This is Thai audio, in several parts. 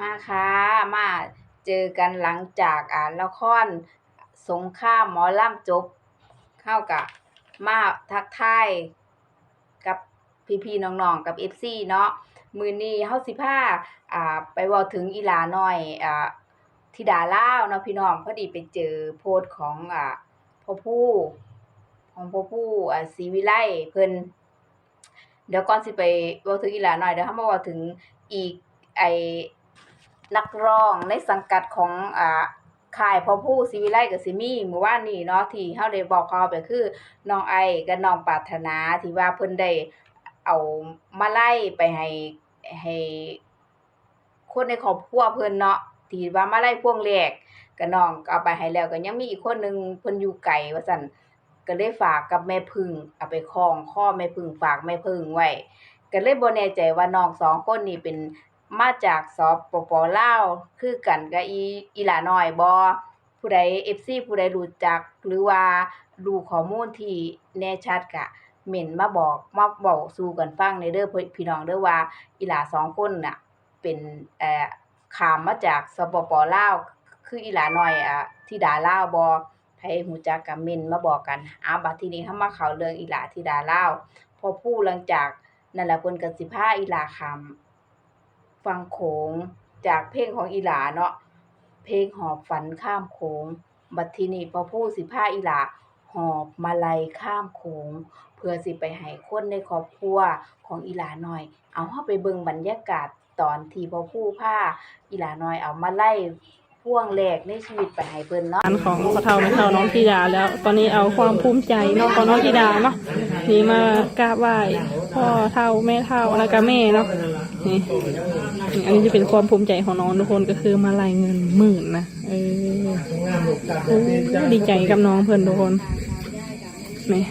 มาค่ะมาเจอกันหลังจากอ่าละครสงครามหมอลำจบ เข้ากับมาทักทายกับพี่ๆน้องๆกับ FC เนาะมือนี้เฮาสิพาอ่าไปว้าถึงอีหลาน้อยอ่าธิดาล่าวเนาะพี่น้องพอดีไปเจอโพสต์ของอ่าพ่อผู้ของพ่อผู้อ่าศรีวิไลเพิ่นเดี๋ยวก่อนสิไปว้าถึงอีหลาน้อยเดี๋ยวเฮามาว้าถึงอีกไอ นักร้องในสังกัดของอ่าค่ายพ่อผู้ศรีวิไลก็สิมี่เมื่อวานนี้เนาะที่เฮาได้บอกเขาไปคือน้องไอกับน้องปรารถนาที่ว่าเพิ่นได้เอามาไลัยไปให้ให้คนในครอบครัวเพิ่นเนาะที่ว่ามาไลัยพวงแรกก็น้องก็เอาไปให้แล้วก็ยังมีอีกคนหนึงเพิ่นอยู่ไกลว่าซั่นก็เลยฝากกับแม่พึ่งเอาไปคล้องคอแม่พึ่งฝากแม่พึ่งไว้ก็เลยบ่แน่ใจว่าน้องสองคนนี้เป็น มาจากสปปลาวคือกันกับอีอีหลาน้อยบ่ผู้ใด FC ผู้ใดรู้จัก หรือว่ารู้ข้อมูลที่แน่ชัดก็เม้นมาบอกมาเว้าสู่กันฟังในเด้อพี่น้องเด้อว่าอีหลาสองคนน่ะเป็นเอ่อขามมาจากสปปลาวคืออีหลาน้อยอ่าธิดาลาวบ่ไผฮู้จักก็เม้นมาบอกกันอ้าบัดทีนี้เฮามาเข้าเรื่องอีหลาธิดาลาวพอผู้หลังจากนั่นแหละเพิ่นก็สิพาอีหลาข้าม ฝั่งโขงจากเพลงของอีหลาเนาะเพลงหอบฝันข้ามโขงบัดทีนี้พอผู้สิพาอีหลาหอบมาลัยข้ามโขงเพื่อสิไปให้คนในครอบครัวของอีหลาน้อย เอาเฮาไปเบิ่งบรรยากาศตอนที่พอผู้าอีหลาน้อยเอามาไลัยพ่วงแรกในชีวิตไปให้เพิ่นเนาะอันของพ่อเท่าแม่เท่าน้องธิดาแล้ว ตอนนี้เอาความภูมิใจเนาะของน้องธิดาเนาะนี่มากราบไหว้พ่อเท่าแม่เท่าแล้วก็แม่เนาะนี่ อันนี้จะเป็นความภูมิใจของน้องทุกคนก็คือมาลายเงินหมื่นนะเออโอ้ดีใจกับน้องเพื่อนทุกคนนี่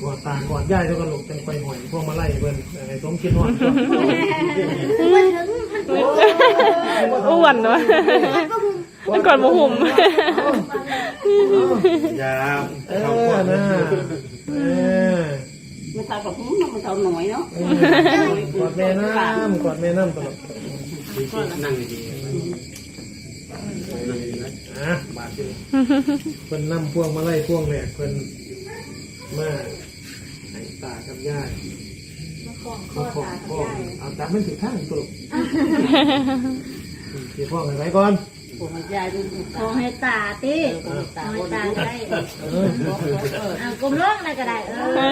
กอดตากอดย่ายแล้วก็หลบจังไปหอยพวกมาไล่เพิ่นไอ้สมคิดนอนอ้วนเนาะมันก่อนโมหุ่มยาเออนะ เออมันเท่ากับผมมันเท่าหน่อยเนาะกอดแม่น้ำกอดแม่น้ำตลอดนั่งดีๆนั่งดีๆนะอะบาดเจ็บเพิ่นนั่พวงมาไล่พวงแหลกเพิ่นมาไอ้ตากับย่ายมาคล้องข้อตากับย่ายเอาจับมันถึงข้างตลกเกี่ยวข้องอะไรก่อน ผมยายดูขอให้ตาติตาขอคให้นตาดูได้เอออ่ากลมล่องอะไรก็ได้ เอเอ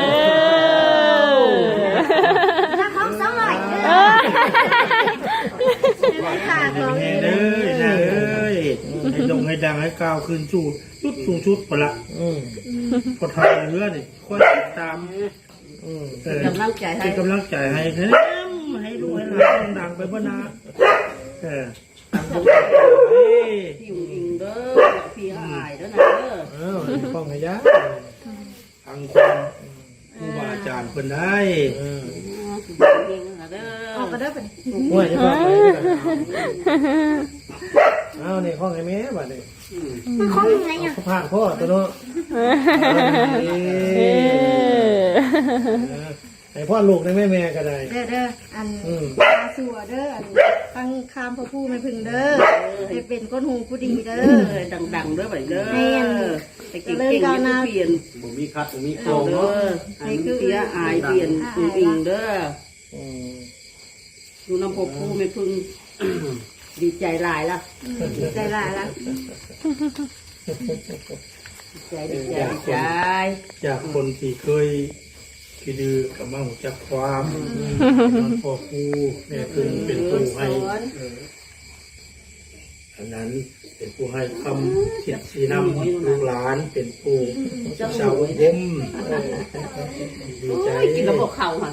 ออถ้าของสองหน่อยเออให้ตาของเอ้ยนะเอ้ยให้ดงให้ดังให้ก้าวขึ้นสู่ชุดสูงชุดปะละอืมพอทายเรือนี่ค่อยติดตามอืมเออ กำลังใจให้เป็นกำลังใจให้แท้ให้รู้ให้หลานดังไปบ่นาเออ ดังบุกเฮ้ยพี่อิงเด้อพี่อายเด้อนะเด้อ เออข้องให้ย่าทางความครูบาอาจารย์เพิ่นได้เออออกก็ได้เป็นห่วยจะฟังไปเอาเนี่ยข้องไอ้แม่บัดนี้ข้องอะไรอะผ่านพ่อตัวเนาะ เออไอ้พ่อลูกในแม่แม่ก็ได้ เด้อเด้ออันอืม ตาสัวเด้ออันฟังคำพ่อผู้ไม่พึงเด้อให้เป็นก้นหูผู้ดีเด้อเออดังๆเด้อไปเด้อแต่เก่งๆเปลี่ยนผมมีคัดผมมีโครเอางเด้เนาะอให้เสียอายเปลี่ยนอิงเด้ออืมดูน้ำพกผู้ไม่พึ่ง ดีใจหลายละใจละละใจดีใจดีใจ จากคนที่เคย คิดดื้อกับมาหูจักความนอนพ่อครูแม่คือเป็นผู้ให้เอออันนั้นเป็นผู้ให้คำเทียบสีนำลูกหลานเป็นผู้ชาวเย็มดีใจโอ้ยกินระบบเข่าค่ะ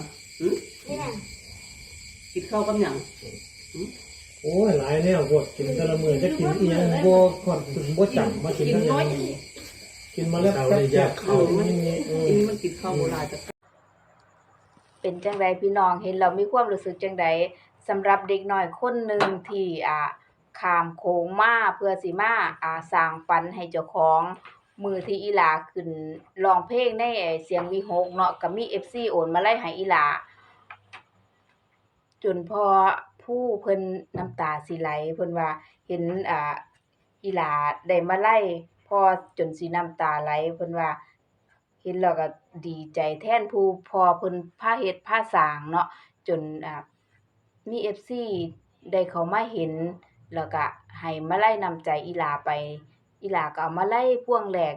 กินข้าวกับหยังโอ้ยหลายแนวบดกินแต่ละมือจะกินอีหยังบ่ขอดถึงบ่จับมากินทั้งนั้นกินมาแล้วแป๊บๆเขานี่นี่เออกินมันกินข้าวโบราณจะ เป็นจังไดพี่น้องเห็นเรามีความรู้สึกจังไดสำหรับเด็กน้อยคนหนึ่งที่อ่าขามโขงมาเพื่อสิมาอ่าสร้างฝันให้เจ้าของมือที่อีหลาขึ้นร้องเพลงในเสียงวิหกเนาะก็มี FC โอนมาไล่ให้อีหลาจนพอผู้เพิ่นน้ำตาสิไหลเพิ่นว่าเห็นอ่าอีหลาได้มาไล่พอจนสิน้ำตาไหลเพิ่นว่า เห็นแล้วก็ดีใจแทนผู้พอเพิ่นพาเฮ็ดพาสางเนาะจนอ่ามี FC ได้เขามาเห็น แล้วก็ให้มาไลัยน้ำใจอีลาไป อีลาก็เอามาไลัยพวงแรก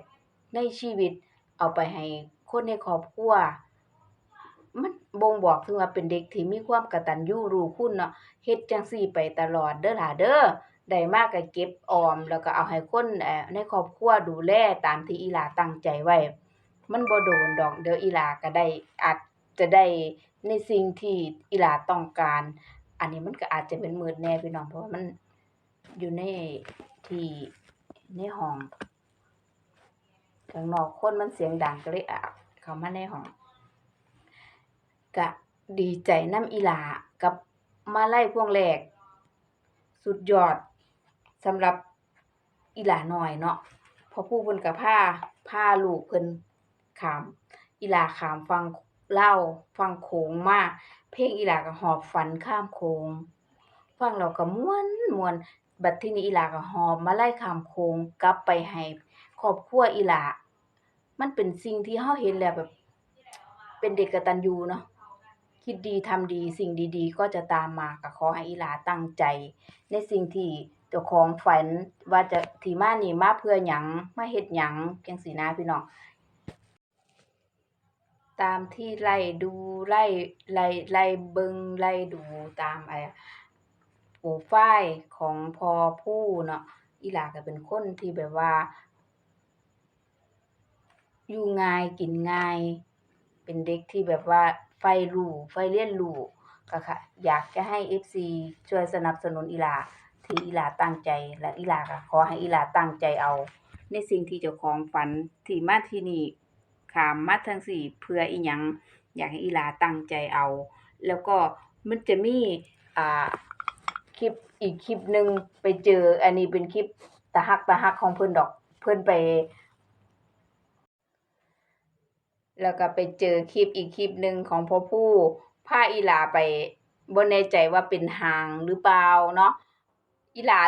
ในชีวิต เอาไปให้คนในครอบครัวมันบ่งบอกถึงว่าเป็นเด็กที่มีความกตัญญูรู้คุณเนาะเฮ็ดจังซี่ไปตลอดเด้อหล่ะเด้อได้มากก็เก็บออม แล้วก็เอาให้คนในครอบครัวดูแลตามที่อีหลาตั้งใจไว้ มันบ่โดนดอกเด้ออีหลาก็ได้อาจจะได้ในสิ่งที่อีหลาต้องการ อันนี้มันก็อาจจะเป็นมืดแน่พี่น้องเพราะว่ามันอยู่ในที่ในห้องข้างนอกคนมันเสียงดังก็เลยอะเข้ามาในห้องก็ดีใจน้ำอีหลากับมาไลัยพวงแรกสุดยอดสำหรับอีหลาหน้อยเนาะพอผู้เพิ่นก็พาพาลูกเพิ่น ขามอีหลาขามฟังเล่าฟังโขงมาก เพลงอีหลาก็หอบฝันข้ามโขงฟังแล้วก็ม่วนม่วนบัดทีนี้อีหลาก็หอบมาไลัยข้ามโขงกลับไปให้ครอบครัวอีหลามันเป็นสิ่งที่เฮาเห็นแล้วแบบ เป็นเด็กกตัญญูเนาะคิดดีทำดีสิ่งดีๆ ก็จะตามมาก็ขอให้อีหลาตั้งใจ ในสิ่งที่เจ้าของฝันว่าจะที่มานี่มาเพื่อหยังมาเฮ็ดหยังจังซี่นะพี่น้อง ตามที่ไล่ดูไล่ไล่ไล่เบิงไล่ดูตามไอ้โปรไฟล์ของพอผู้เนาะอีหลาก็เป็นคนที่แบบว่า อยู่ง่ายกินง่าย เป็นเด็กที่แบบว่าใฝ่รู้ใฝ่เรียนรู้ก็ค่ะ อยากจะให้ FC ช่วยสนับสนุนอีหลาที่อีหลาตั้งใจ และอีหลาก็ขอให้อีหลาตั้งใจเอา ในสิ่งที่เจ้าของฝันที่มาที่นี่ ขามมาทั้งสี่เพื่ออีหยังอยากให้อีลาตั้งใจเอา แล้วก็มันจะมีอ่าคลิปอีกคลิปหนึ่งไปเจอ อันนี้เป็นคลิปตะฮักตะฮักของเพิ่อนดอกเพิ่อนไป แล้วก็ไปเจอคลิปอีกคลิปหนึ่งของพ่อผู้พาอีลาไปบ่แน่ใจว่าเป็นหางหรือเปล่าเนาะอีลา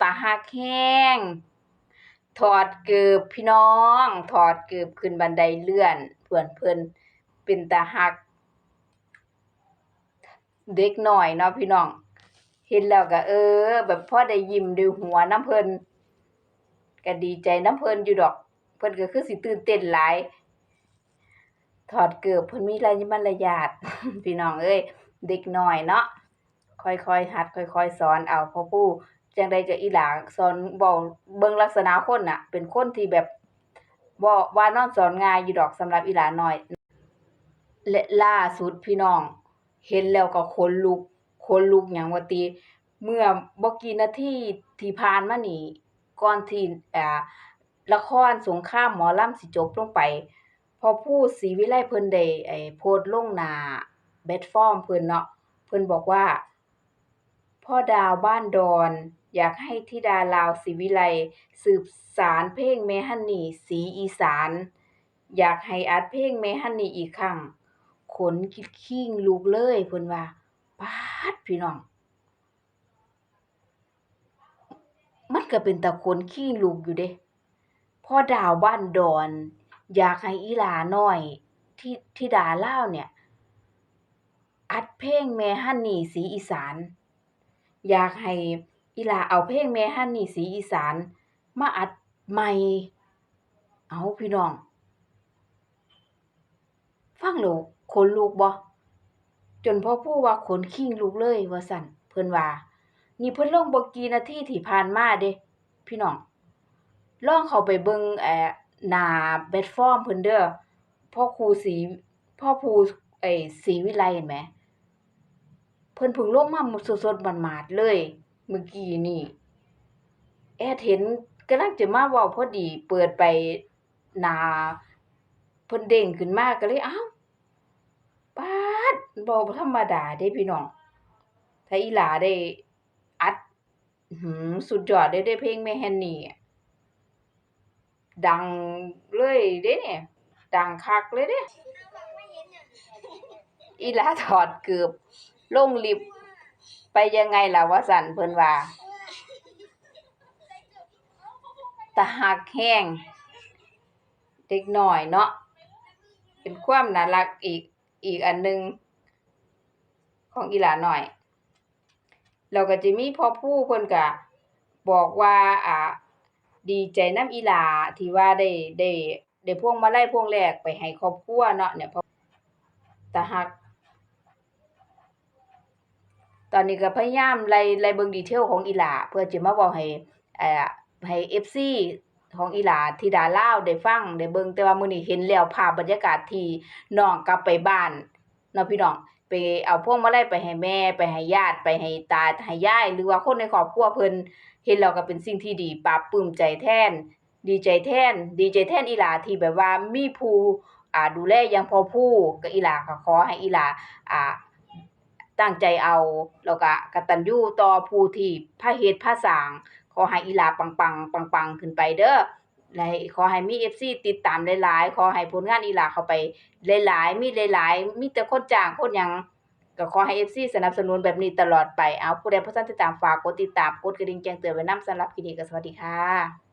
ตาหักแห้ง ถอดเกือบพี่น้อง ถอดเกือบขึ้นบันไดเลื่อนเพื่อนเพิ่อนเป็นตาหัก เด็กหน้อยเนาะพี่น้อง เห็นแล้วก็เออ แบบพ่อได้ยิ้มด้วยหัวน้ำเพิ่นก็ดีใจน้ำเพิ่นอยู่ดอก เพิ่นก็คือสิตื่นเต้นหลาย ถอดเกือบเพิ่นมีรายมารยาทพี่น้องเอ้ยเด็กหน้อยเนาะค่อยๆหัดค่อยๆสอนเอาพ่อปู่ จังใดก็อีหลาสอนเว้าเบิ่งลักษณะคนน่ะ เป็นคนที่แบบบ่ว่านอนสอนง่ายอยู่ดอกสำหรับอีหลาน้อยและล่าสุดพี่น้อง เห็นแล้วก็ขนลุกขนลุกหยังว่าติเมื่อบ่กี่นาทีที่ผ่านมานี่ก่อนที่อ่าละครสงครามหมอลำสิจบลงไป พอผู้ศรีวิไลเพิ่นได้ไอ้โพสต์ลงหน้าแพลตฟอร์มเพิ่นเนาะเพิ่นบอกว่า พ่อดาวบ้านดอน อยากให้ธิดาลาวศรีวิไลสืบสารเพลงแม่ฮันนีสีอีสาน อยากให้อัดเพลงแม่ฮันนีอีกครั้งขนคิดขิ้งลุกเลยเพิ่นว่าปาดพี่น้อง มันก็เป็นตาขนขี้ลุกอยู่เด้พ่อดาวบ้านดอน อยากให้อีหลาน้อยที่ที่ดาลาวเนี่ย อัดเพลงแม่ฮันนี่สีอีสาน อยากให้อีหลาเอาเพลงแม่ฮันนี่สีอีสาน มาอัดใหม่ เอาพี่น้อง ฟังแล้วขนลุกบ่จนพ่อผู้ว่าขนคิงลุกเลยว่าสั่นเพิ่นว่า นี่เพิ่นลงบ่กี่นาทีที่ผ่านมาเด้ พี่น้องลองเข้าไปเบิ่งเอ่อหน้าแพลตฟอร์มเพิ่นเด้อพ่อครูศรีพ่อครูไอ้สีวิไลเห็นไหม เพิ่นพิ่งลงมาสดๆหมาดๆเลย เมื่อกี้นี่ แอดเห็นกำลังจะมาเว้าพอดี เปิดไปหน้าเพิ่นเด้งขึ้นมาก็เลยอ้าวปาดบ่ธรรมดาเด้พี่น้องถ้าอีหลาได้อัดอื้อฮือสุดยอดเลยเด้เพลงแม่ฮันนี่ดังเลยเด้เนี่ยดังคักเลยเด้อีหลาถอดเกือบ ลงลิฟต์ไปยังไงล่ะว่าสันเพิ่นว่าตาหักแห้งเด็กหน้อยเนาะเป็นความน่ารักอีกอีกอันหนึง ของอีหลาหน้อยแล้วก็จะมีพ่อผู้เพิ่นก็บอกว่าอ่าดีใจน้ำอีหลาที่ว่าได้ได้ได้พวงมาไลัยพวงแรกไปให้ครอบครัวเนาะเนี่ยพราะตาฮัก ตอนนี้ก็พยายามไล่ไล่เบิ่งดีเทลของอีหลาเพื่อจะมาเว้าให้เอ่อให้ FC ของอีหลาธิดาลาวได้ฟังได้เบิ่งแต่ว่ามื้อนี้เห็นแล้วภาพบรรยากาศที่น้องกลับไปบ้านเนาะพี่น้องไปเอาพวงมาลัยไปให้แม่ ไปให้ญาติไปให้ตาให้ยายหรือว่าคนในครอบครัวเพิ่นเห็นแล้วก็เป็นสิ่งที่ดีปลาบปลื้มใจแทน ดีใจแทน ดีใจแทนอีหลาที่แบบว่ามีผู้อ่าดูแลอย่างพอผู้ก็อีหลาก็ขอให้อีหลาอ่า ตั้งใจเอาแล้วก็กตัญญูต่อผู้ที่พาเฮ็ดพาสร้าง ขอให้อีหลาปังๆปังๆขึ้นไปเด้อและขอให้มี FC ติดตามหลายๆ ขอให้ผลงานอีหลาเข้าไปหลายๆ มีหลายๆ มีแต่คนจ้างคนหยังก็ขอให้ FC สนับสนุนแบบนี้ตลอดไป เอาผู้ใดบ่ทันติดตามฝากกดติดตามกดกระดิ่งแจ้งเตือนไว้นำสำหรับคลิปนี้ก็สวัสดีค่ะ